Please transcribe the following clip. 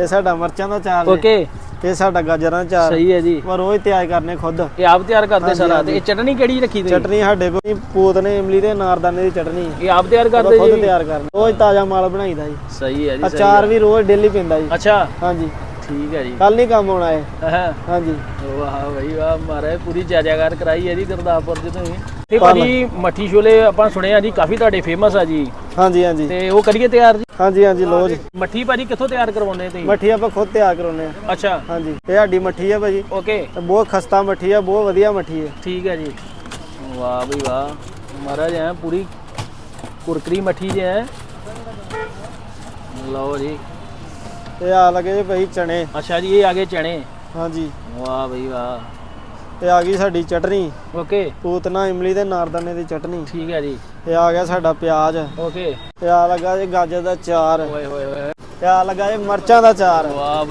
ਇਹ ਸਾਡਾ ਮਿਰਚਾਂ ਦਾ ਚਾਰ ਜੀ ਓਕੇ ਇਹ ਸਾਡਾ ਗਾਜਰਾਂ ਦਾ ਚਾਰ ਸਹੀ ਹੈ ਜੀ। ਪਰ ਰੋਜ਼ ਤਿਆਰ ਕਰਨੇ ਖੁਦ। ਇਹ ਆਪ ਤਿਆਰ ਕਰਦੇ ਸਾਰਾ। ਤੇ ਇਹ ਚਟਨੀ ਕਿਹੜੀ ਰੱਖੀ ਤੁਸੀਂ? ਚਟਨੀ ਸਾਡੇ ਕੋਲ ਜੀ ਪੂਤ ਨੇ ਇਮਲੀ ਤੇ ਨਾਰਦਾਨੇ ਦੀ ਚਟਨੀ ਇਹ ਆਪ ਤਿਆਰ ਕਰਦੇ ਖੁਦ ਜੀ? ਤਿਆਰ ਕਰਨੇ। ਰੋਜ਼ ਤਾਜ਼ਾ ਮਾਲ ਬਣਾਈਦਾ ਜੀ। ਸਹੀ ਹੈ ਜੀ ਅਚਾਰ ਵੀ ਰੋਜ਼ ਡੇਲੀ ਪੈਂਦਾ ਜੀ। ਅੱਛਾ। ਹਾਂਜੀ। ਠੀਕ ਹੈ ਜੀ। ਕੱਲ ਨਹੀਂ ਕੰਮ ਆਉਣਾ ਹਾਂ। ਹਾਂਜੀ। ਵਾਹ ਬਈ ਵਾਹ ਮਾਰੇ ਪੂਰੀ ਜਾਜਾਗਰ ਕਰਾਈ ਹੈ ਜੀ ਗੁਰਦਾਸਪੁਰ ਚ ਤੁਸੀਂ। ਤੇ ਭਾਜੀ ਮੱਠੀ ਛੋਲੇ ਆਪਾਂ ਸੁਣਿਆ ਜੀ ਕਾਫੀ ਤੁਹਾਡੇ ਫੇਮਸ ਆ ਜੀ। ਹਾਂਜੀ ਹਾਂਜੀ। ਤੇ ਉਹ ਕਰੀਏ ਤਿਆਰ ਜੀ? ਹਾਂਜੀ ਹਾਂਜੀ ਲੋ ਜੀ। ਮੱਠੀ ਭਾਜੀ ਕਿੱਥੋਂ ਤਿਆਰ ਕਰਵਾਉਂਦੇ ਤੁਸੀਂ? ਮੱਠੀ ਆਪਾਂ ਖੁਦ ਤਿਆਰ ਕਰਾਉਨੇ ਆ ਅੱਛਾ। ਹਾਂਜੀ ਇਹ ਸਾਡੀ ਮੱਠੀ ਆ ਭਾਜੀ। ਓਕੇ। ਤੇ ਬਹੁਤ ਖਸਤਾ ਮੱਠੀ ਆ ਬਹੁਤ ਵਧੀਆ ਮੱਠੀ ਹੈ ਠੀਕ ਹੈ ਜੀ। ਵਾਹ ਬਈ ਵਾਹ। ਮਹਾਰਾਜ ਐ ਪੂਰੀ ਕੁਰਕਰੀ ਮੱਠੀ ਜੇ ਹੈ ਲਓ ਜੀ। ਤੇ ਆ ਲਗੇ ਜੀ ਭਾਈ ਚਣੇ। ਅੱਛਾ ਜੀ ਇਹ ਆ ਗਏ ਚਣੇ। ਹਾਂਜੀ। ਵਾਹ ਬਈ ਵਾਹ। ਤੇ ਆ ਗਈ ਸਾਡੀ ਚਟਨੀ। ਓਕੇ ਪੂਤਨਾ ਇਮਲੀ ਤੇ ਨਾਰਦਾਨੇ ਦੀ ਚਟਨੀ। ਠੀਕ ਹੈ ਜੀ। ਤੇ ਆ ਗਿਆ ਸਾਡਾ ਪਿਆਜ਼। ਓਕੇ ਤੇ ਆ ਲੱਗਾ ਜੀ ਗਾਜਰ ਦਾ ਚਾਰ ਓਏ ਹੋਏ ਹੋਏ। ਤੇ ਆ ਲੱਗਾ ਜੀ ਮਿਰਚਾਂ ਦਾ ਚਾਰ ਵਾਹ।